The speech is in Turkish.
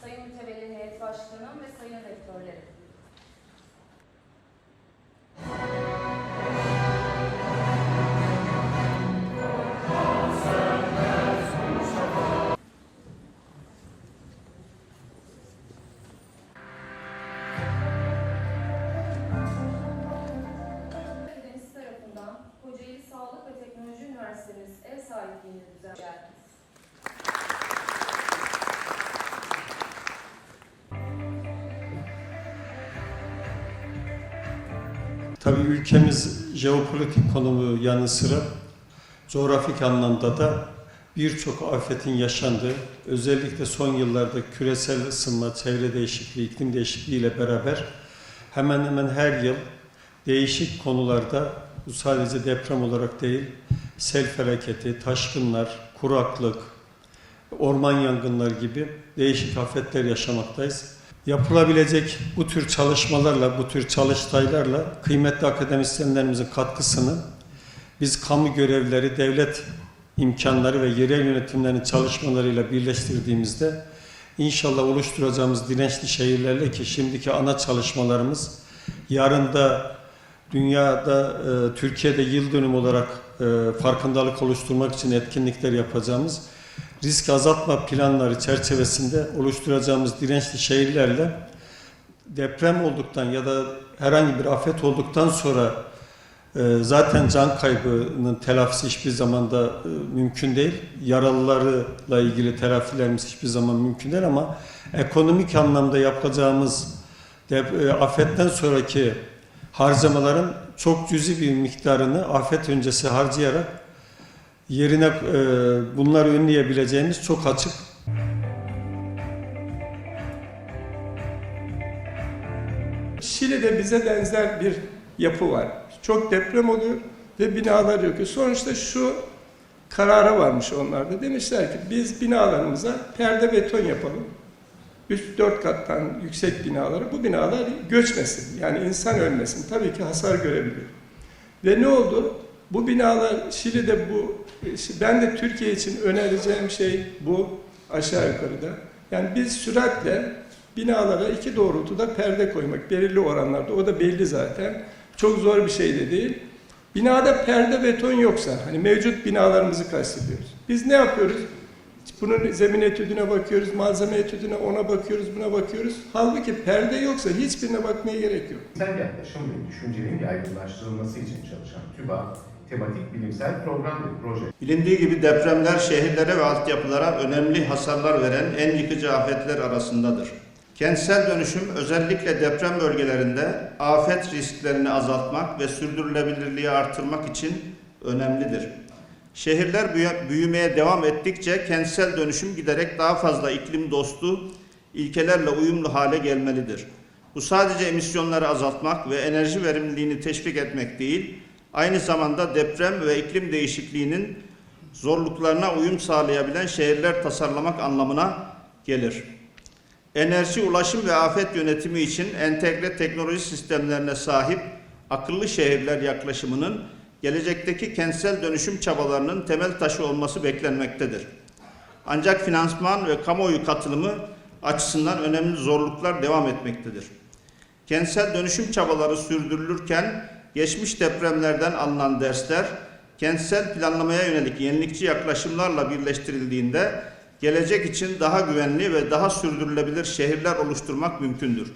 Sayın Mütevelli Heyet Başkanım ve Sayın Rektörlerim. Üniversitemiz ev sahipliğinde düzenlenmiş. Tabii ülkemiz jeopolitik konumu yanı sıra coğrafik anlamda da birçok afetin yaşandığı, özellikle son yıllarda küresel ısınma, çevre değişikliği, iklim değişikliği ile beraber hemen hemen her yıl değişik konularda bu sadece deprem olarak değil, sel felaketi, taşkınlar, kuraklık, orman yangınları gibi değişik afetler yaşamaktayız. Yapılabilecek bu tür çalışmalarla, bu tür çalıştaylarla kıymetli akademisyenlerimizin katkısını biz kamu görevlileri, devlet imkanları ve yerel yönetimlerin çalışmalarıyla birleştirdiğimizde inşallah oluşturacağımız dirençli şehirlerle ki şimdiki ana çalışmalarımız yarın da dünyada, e, Türkiye'de yıl dönümü olarak e, farkındalık oluşturmak için etkinlikler yapacağımız risk azaltma planları çerçevesinde oluşturacağımız dirençli şehirlerle deprem olduktan ya da herhangi bir afet olduktan sonra e, zaten can kaybının telafisi hiçbir zaman da e, mümkün değil. Yaralılarla ilgili telafilerimiz hiçbir zaman mümkün değil ama ekonomik anlamda yapacağımız dep- e, afetten sonraki harcamaların çok cüzi bir miktarını afet öncesi harcayarak yerine e, bunları önleyebileceğimiz çok açık. Şili'de bize benzer bir yapı var. Çok deprem oluyor ve binalar yıkıyor. Sonuçta şu karara varmış onlar da. Demişler ki biz binalarımıza perde beton yapalım. Üst dört kattan yüksek binalara bu binalar göçmesin. Yani insan ölmesin. Tabii ki hasar görebiliyor. Ve ne oldu? Bu binalar Şili'de bu ben de Türkiye için önereceğim şey bu aşağı yukarıda. Yani biz süratle binalara iki doğrultuda perde koymak belirli oranlarda. O da belli zaten. Çok zor bir şey de değil. Binada perde beton yoksa, hani mevcut binalarımızı kastediyoruz. Biz ne yapıyoruz? Bunun zemin etüdüne bakıyoruz, malzeme etüdüne ona bakıyoruz, buna bakıyoruz. Halbuki perde yoksa hiçbirine bakmaya gerek yok. Bilimsel yaklaşım ve düşüncenin yaygınlaştırılması için çalışan TÜBA, tematik bilimsel program ve proje Bilindiği gibi depremler şehirlere ve altyapılara önemli hasarlar veren en yıkıcı afetler arasındadır. Kentsel dönüşüm özellikle deprem bölgelerinde afet risklerini azaltmak ve sürdürülebilirliği artırmak için önemlidir. Şehirler büyü- büyümeye devam ettikçe kentsel dönüşüm giderek daha fazla iklim dostu ilkelerle uyumlu hale gelmelidir. Bu sadece emisyonları azaltmak ve enerji verimliliğini teşvik etmek değil, aynı zamanda deprem ve iklim değişikliğinin zorluklarına uyum sağlayabilen şehirler tasarlamak anlamına gelir. Enerji, ulaşım ve afet yönetimi için entegre teknoloji sistemlerine sahip akıllı şehirler yaklaşımının gelecekteki kentsel dönüşüm çabalarının temel taşı olması beklenmektedir. Ancak finansman ve kamuoyu katılımı açısından önemli zorluklar devam etmektedir. Kentsel dönüşüm çabaları sürdürülürken geçmiş depremlerden alınan dersler kentsel planlamaya yönelik yenilikçi yaklaşımlarla birleştirildiğinde gelecek için daha güvenli ve daha sürdürülebilir şehirler oluşturmak mümkündür.